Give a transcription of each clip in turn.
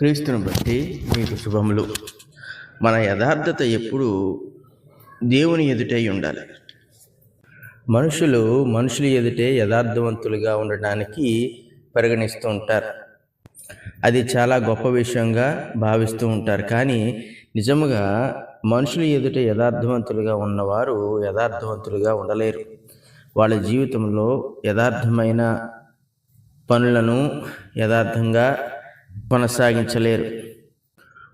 క్రీస్తును బట్టి మీకు శుభములు. మన యథార్థత ఎప్పుడు దేవుని ఎదుటై ఉండాలి. మనుషులు మనుషులు ఎదుటే యథార్థవంతులుగా ఉండడానికి పరిగణిస్తూ ఉంటారు. అది చాలా గొప్ప విషయంగా భావిస్తూ ఉంటారు. కానీ నిజముగా మనుషులు ఎదుట యథార్థవంతులుగా ఉన్నవారు యథార్థవంతులుగా ఉండలేరు. వాళ్ళ జీవితంలో యథార్థమైన పనులను యథార్థంగా కొనసాగించలేరు.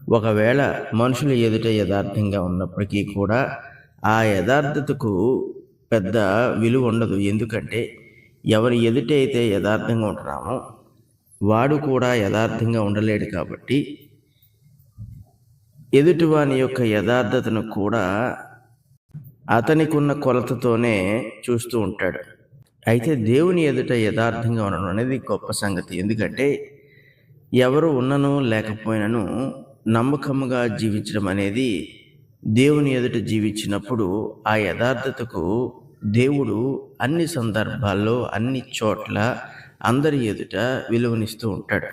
ఒకవేళ మనుషుల ఎదుట యథార్థంగా ఉన్నప్పటికీ కూడా ఆ యథార్థతకు పెద్ద విలువ ఉండదు. ఎందుకంటే ఎవరి ఎదుట అయితే యథార్థంగా ఉంటున్నామో వాడు కూడా యథార్థంగా ఉండలేడు కాబట్టి ఎదుటివాని యొక్క యథార్థతను కూడా అతనికి ఉన్న కొలతతోనే చూస్తూ ఉంటాడు. అయితే దేవుని ఎదుట యథార్థంగా ఉండడం అనేది గొప్ప సంగతి. ఎందుకంటే ఎవరు ఉన్నను లేకపోయినను నమ్మకముగా జీవించడం అనేది దేవుని ఎదుట జీవించినప్పుడు ఆ యథార్థతకు దేవుడు అన్ని సందర్భాల్లో అన్ని చోట్ల అందరి ఎదుట విలువనిస్తూ ఉంటాడు.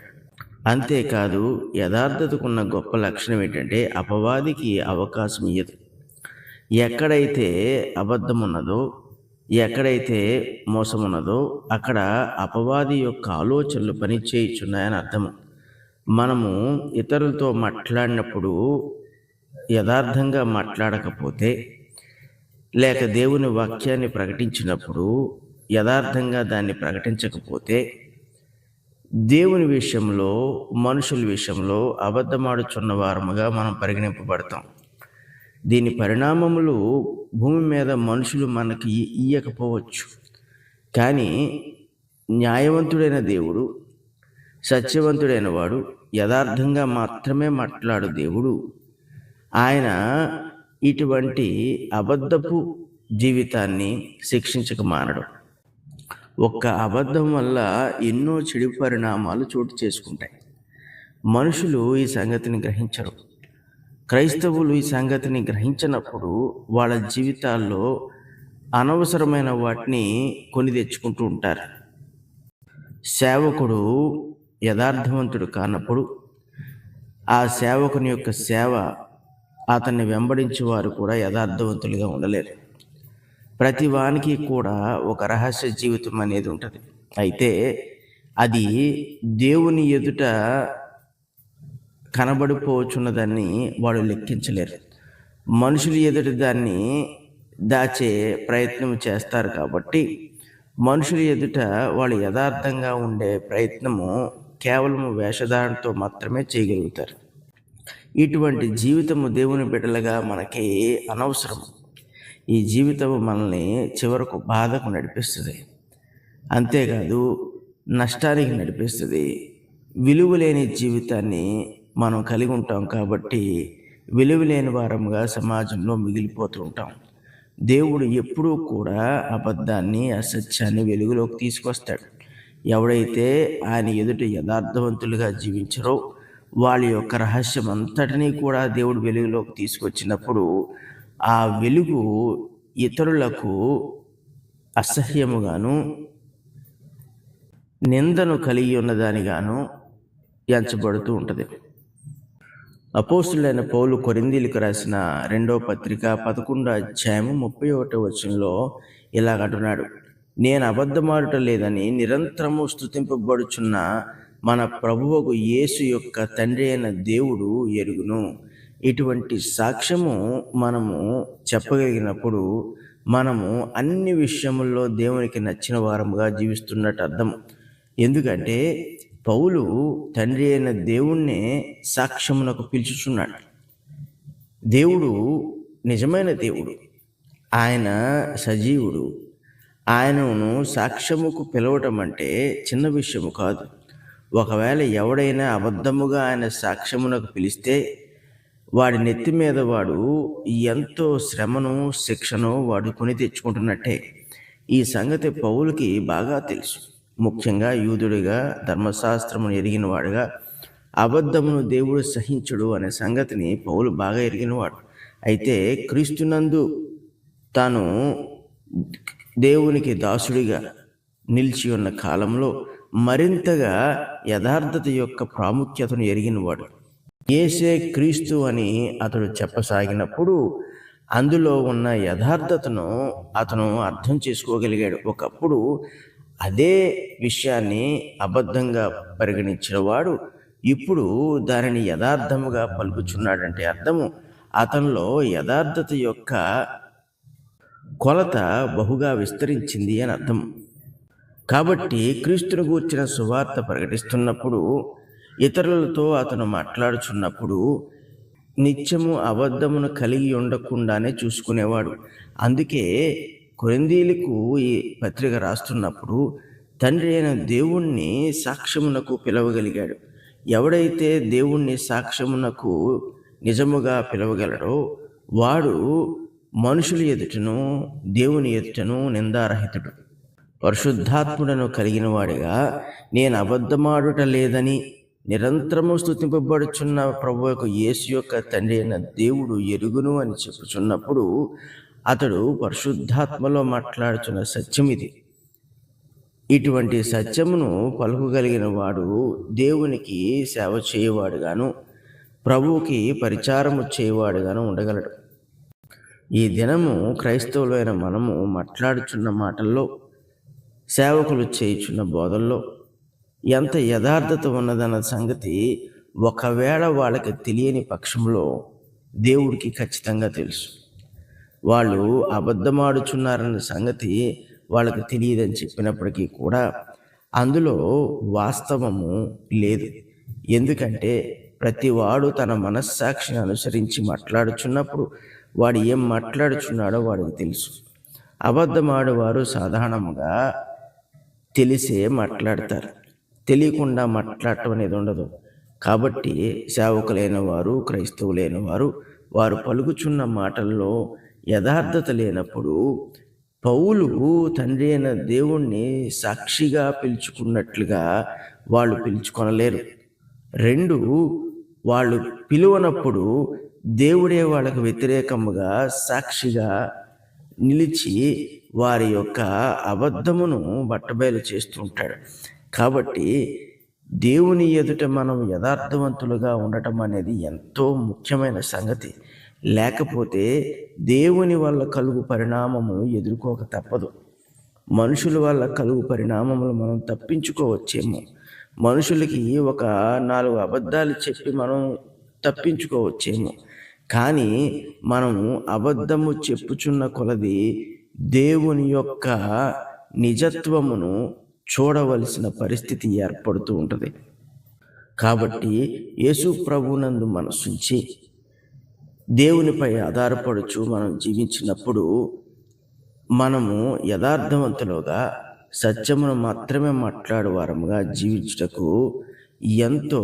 అంతేకాదు యథార్థతకున్న గొప్ప లక్షణం ఏంటంటే అపవాదికి అవకాశం ఇయ్యదు. ఎక్కడైతే అబద్ధం ఉన్నదో ఎక్కడైతే మోసం ఉన్నదో అక్కడ అపవాది యొక్క ఆలోచనలు పనిచేయుచున్నాయని అర్థము. మనము ఇతరులతో మాట్లాడినప్పుడు యథార్థంగా మాట్లాడకపోతే లేక దేవుని వాక్యాన్ని ప్రకటించినప్పుడు యథార్థంగా దాన్ని ప్రకటించకపోతే దేవుని విషయంలో మనుషుల విషయంలో అబద్ధమాడుచున్న వారముగా మనం పరిగణింపబడతాం. దీని పరిణామములు భూమి మీద మనుషులు మనకి ఇయ్యకపోవచ్చు. కానీ న్యాయవంతుడైన దేవుడు సత్యవంతుడైన వాడు యథార్థంగా మాత్రమే మాట్లాడు దేవుడు. ఆయన ఇటువంటి అబద్ధపు జీవితాన్ని శిక్షించక మానడు. ఒక్క అబద్ధం వల్ల ఎన్నో చెడు పరిణామాలు చోటు చేసుకుంటాయి. మనుషులు ఈ సంగతిని గ్రహించరు. క్రైస్తవులు ఈ సంగతిని గ్రహించినప్పుడు వాళ్ళ జీవితాల్లో అనవసరమైన వాటిని కొని తెచ్చుకుంటూ ఉంటారు. సేవకుడు యథార్థవంతుడు కానప్పుడు ఆ సేవకుని యొక్క సేవ అతన్ని వెంబడించే వారు కూడా యథార్థవంతులుగా ఉండలేరు. ప్రతి వానికి కూడా ఒక రహస్య జీవితం అనేది ఉంటుంది. అయితే అది దేవుని ఎదుట కనబడిపోవచ్చున్నదాన్ని వాడు లెక్కించలేరు. మనుషులు ఎదుట దాన్ని దాచే ప్రయత్నం చేస్తారు కాబట్టి మనుషుల ఎదుట వాళ్ళు యథార్థంగా ఉండే ప్రయత్నము కేవలం వేషధారణతో మాత్రమే చేయగలుగుతారు. ఇటువంటి జీవితము దేవుని బిడ్డలుగా మనకి అనవసరం. ఈ జీవితము మనల్ని చివరకు బాధకు నడిపిస్తుంది. అంతేకాదు నష్టానికి నడిపిస్తుంది. విలువలేని జీవితాన్ని మనం కలిగి ఉంటాం కాబట్టి విలువలేని వారముగా సమాజంలో మిగిలిపోతూ ఉంటాం. దేవుడు ఎప్పుడూ కూడా అబద్ధాన్ని అసత్యాన్ని వెలుగులోకి తీసుకొస్తాడు. ఎవడైతే ఆయన ఎదుట యథార్థవంతులుగా జీవించరో వాళ్ళ యొక్క రహస్యం అంతటినీ కూడా దేవుడు వెలుగులోకి తీసుకొచ్చినప్పుడు ఆ వెలుగు ఇతరులకు అసహ్యముగాను నిందను కలిగి ఉన్నదానిగాను ఎంచబడుతూ ఉంటుంది. అపోస్తులైన పౌలు కొరిందీలకు రాసిన రెండో పత్రిక పదకొండో అధ్యాయము ముప్పై ఒకటో వచనంలో ఇలాగంటున్నాడు నేను అబద్ధమాడట లేదని నిరంతరము స్థుతింపబడుచున్న మన ప్రభువుకు యేసు యొక్క తండ్రి అయిన దేవుడు ఎరుగును. ఇటువంటి సాక్ష్యము మనము చెప్పగలిగినప్పుడు మనము అన్ని విషయముల్లో దేవునికి నచ్చిన వారముగా జీవిస్తున్నట్టు అర్థం ఎందుకంటే పౌలు తండ్రి అయిన దేవుణ్ణే సాక్ష్యమునకు పిలుచుచున్నాడు. దేవుడు నిజమైన దేవుడు. ఆయన సజీవుడు. ఆయనను సాక్ష్యముకు పిలవటం అంటే చిన్న విషయము కాదు. ఒకవేళ ఎవడైనా అబద్ధముగా ఆయన సాక్ష్యమునకు పిలిస్తే వాడి నెత్తి మీద వాడు ఎంతో శ్రమను శిక్షను వాడు కొని తెచ్చుకుంటున్నట్టే. ఈ సంగతి పౌలకి బాగా తెలుసు. ముఖ్యంగా యూదుడిగా ధర్మశాస్త్రమును ఎరిగినవాడుగా అబద్ధమును దేవుడు సహించుడు అనే సంగతిని పౌలు బాగా ఎరిగినవాడు. అయితే క్రీస్తునందు తాను దేవునికి దాసుడిగా నిలిచి ఉన్న కాలంలో మరింతగా యథార్థత యొక్క ప్రాముఖ్యతను ఎరిగినవాడు. ఏసే క్రీస్తు అని అతడు చెప్పసాగినప్పుడు అందులో ఉన్న యథార్థతను అతను అర్థం చేసుకోగలిగాడు. ఒకప్పుడు అదే విషయాన్ని అబద్ధంగా పరిగణించిన వాడు ఇప్పుడు దానిని యథార్థముగా పలుకుచున్నాడంటే అర్థము. అతనిలో యథార్థత యొక్క కొలత బహుగా విస్తరించింది అని అర్థం. కాబట్టి క్రీస్తును గూర్చిన సువార్త ప్రకటిస్తున్నప్పుడు ఇతరులతో అతను మాట్లాడుచున్నప్పుడు నిత్యము అబద్ధమును కలిగి ఉండకుండానే చూసుకునేవాడు. అందుకే కొరిందీలకు ఈ పత్రిక రాస్తున్నప్పుడు తండ్రి అయిన దేవుణ్ణి సాక్ష్యమునకు పిలవగలిగాడు. ఎవడైతే దేవుణ్ణి సాక్ష్యమునకు నిజముగా పిలవగలడో వాడు మనుషుల ఎదుటను దేవుని ఎదుటను నిందారహితుడు. పరిశుద్ధాత్ముడను కలిగిన వాడిగా నేను అబద్ధమాడుట లేదని నిరంతరము స్థుతింపబడుచున్న ప్రభు యొక్క యేసు యొక్క తండ్రి అయిన దేవుడు ఎరుగును అని చెప్పుచున్నప్పుడు అతడు పరిశుద్ధాత్మలో మాట్లాడుచున్న సత్యం ఇది ఇటువంటి సత్యమును పలుకగలిగిన వాడు దేవునికి సేవ చేయవాడుగాను ప్రభువుకి పరిచారము చేయవాడుగాను ఉండగలడు. ఈ దినము క్రైస్తవులైన మనము మాట్లాడుచున్న మాటల్లో సేవకులు చేయుచున్న బోధల్లో ఎంత యథార్థత ఉన్నదన్న సంగతి ఒకవేళ వాళ్ళకి తెలియని పక్షంలో దేవుడికి ఖచ్చితంగా తెలుసు. వాళ్ళు అబద్ధమాడుచున్నారన్న సంగతి వాళ్ళకి తెలియదని చెప్పినప్పటికీ కూడా అందులో వాస్తవము లేదు. ఎందుకంటే ప్రతివాడు తన మనస్సాక్షిని అనుసరించి మాట్లాడుచున్నప్పుడు వాడు ఏం మాట్లాడుచున్నాడో వాడికి తెలుసు. అబద్ధమాడేవారు సాధారణంగా తెలిసే మాట్లాడతారు. తెలియకుండా మాట్లాడటం అనేది ఉండదు. కాబట్టి సేవకులైన వారు క్రైస్తవులైన వారు వారు పలుకుచున్న మాటల్లో యథార్థత లేనప్పుడు పౌలు తండ్రి అయిన దేవుణ్ణి సాక్షిగా పిలుచుకున్నట్లుగా వాళ్ళు పిలుచుకొనలేరు. రెండు వాళ్ళు పిలువనప్పుడు దేవుడే వాళ్ళకు వ్యతిరేకముగా సాక్షిగా నిలిచి వారి యొక్క అబద్ధమును బట్టబయలు చేస్తూ ఉంటాడు. కాబట్టి దేవుని ఎదుట మనం యథార్థవంతులుగా ఉండటం అనేది ఎంతో ముఖ్యమైన సంగతి. లేకపోతే దేవుని వల్ల కలుగు పరిణామము ఎదుర్కోక తప్పదు. మనుషుల వల్ల కలుగు పరిణామములు మనం తప్పించుకోవచ్చేమో. మనుషులకి ఒక నాలుగు అబద్ధాలు చెప్పి మనం తప్పించుకోవచ్చేమో. కానీ మనము అబద్ధము చెప్పుచున్న కొలది దేవుని యొక్క నిజత్వమును చూడవలసిన పరిస్థితి ఏర్పడుతూ ఉంటుంది. కాబట్టి యేసు ప్రభునందు మనసుంచి దేవునిపై ఆధారపడుచు మనం జీవించినప్పుడు. మనము యథార్థవంతులుగా సత్యమును మాత్రమే మాట్లాడేవారముగా జీవించుటకు ఎంతో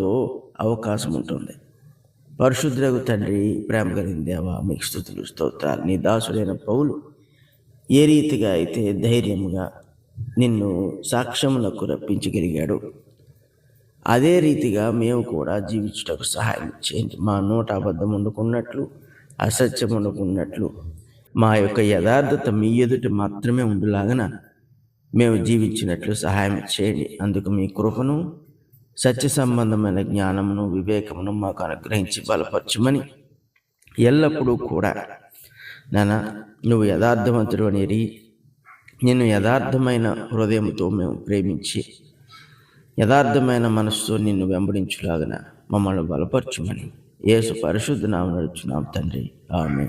అవకాశం ఉంటుంది పరిశుద్ధులకు తండ్రి ప్రేమ కలిగిన దేవా మీకు స్థుతులు స్తోత్రాలు. నీ దాసుడైన పౌలు ఏ రీతిగా అయితే ధైర్యంగా నిన్ను సాక్ష్యములకు రప్పించగలిగాడు. అదే రీతిగా మేము కూడా జీవించుటకు సహాయం చేయండి. మా నోట అబద్ధం వండుకున్నట్లు అసత్యం వండుకున్నట్లు మా యొక్క యథార్థత మీ ఎదుట మాత్రమే ఉండులాగన మేము జీవించినట్లు సహాయం చేయండి. అందుకు మీ కృపను సత్య సంబంధమైన జ్ఞానమును వివేకమును మాకు అనుగ్రహించి బలపరచమని ఎల్లప్పుడూ కూడా నాన్న నువ్వు యథార్థవంతుడు అని నేను నిన్ను యథార్థమైన హృదయంతో మేము ప్రేమించి యథార్థమైన మనస్సుతో నిన్ను వెంబడించులాగన మమ్మల్ని బలపరచుమని యేసు పరిశుద్ధ నామ నడుచున్నాం తండ్రి. ఆమె